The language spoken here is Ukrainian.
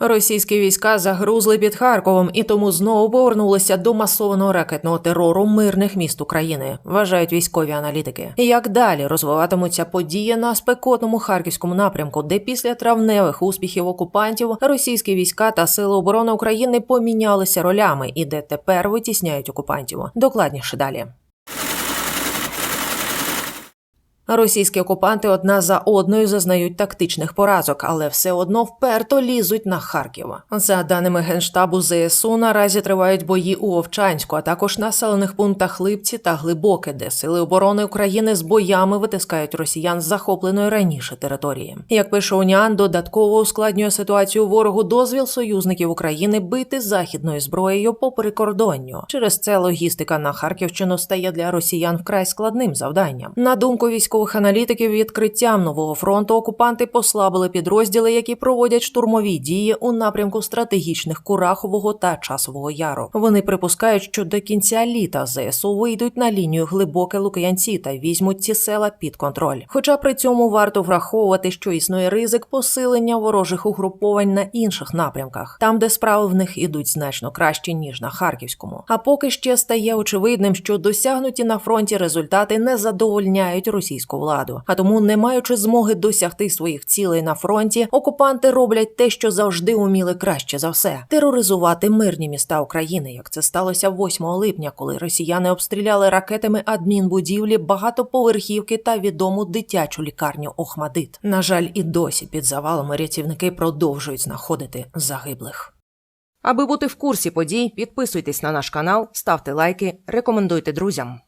Російські війська загрузли під Харковом і тому знову повернулися до масованого ракетного терору мирних міст України, вважають військові аналітики. Як далі розвиватимуться події на спекотному харківському напрямку, де після травневих успіхів окупантів російські війська та сили оборони України помінялися ролями і де тепер витісняють окупантів. Докладніше далі. Російські окупанти одна за одною зазнають тактичних поразок, але все одно вперто лізуть на Харків. За даними генштабу ЗСУ, наразі тривають бої у Вовчанську, а також населених пунктах Липці та Глибоке, де сили оборони України з боями витискають росіян з захопленої раніше території. Як пише Уніан, додатково ускладнює ситуацію ворогу дозвіл союзників України бити західною зброєю по прикордонню. Через це логістика на Харківщину стає для росіян вкрай складним завданням. На думку військових аналітиків, відкриттям нового фронту окупанти послабили підрозділи, які проводять штурмові дії у напрямку стратегічних Курахового та Часового Яру. Вони припускають, що до кінця літа ЗСУ вийдуть на лінію глибоке Лук'янці та візьмуть ці села під контроль. Хоча при цьому варто враховувати, що існує ризик посилення ворожих угруповань на інших напрямках, там, де справи в них ідуть значно краще ніж на харківському. А поки ще стає очевидним, що досягнуті на фронті результати не задовольняють російську владу. А тому, не маючи змоги досягти своїх цілей на фронті, окупанти роблять те, що завжди уміли краще за все тероризувати мирні міста України, як це сталося 8 липня, коли росіяни обстріляли ракетами адмінбудівлі, багатоповерхівки та відому дитячу лікарню Охмадит. На жаль, і досі під завалами рятівники продовжують знаходити загиблих. Аби бути в курсі подій, підписуйтесь на наш канал, ставте лайки, рекомендуйте друзям.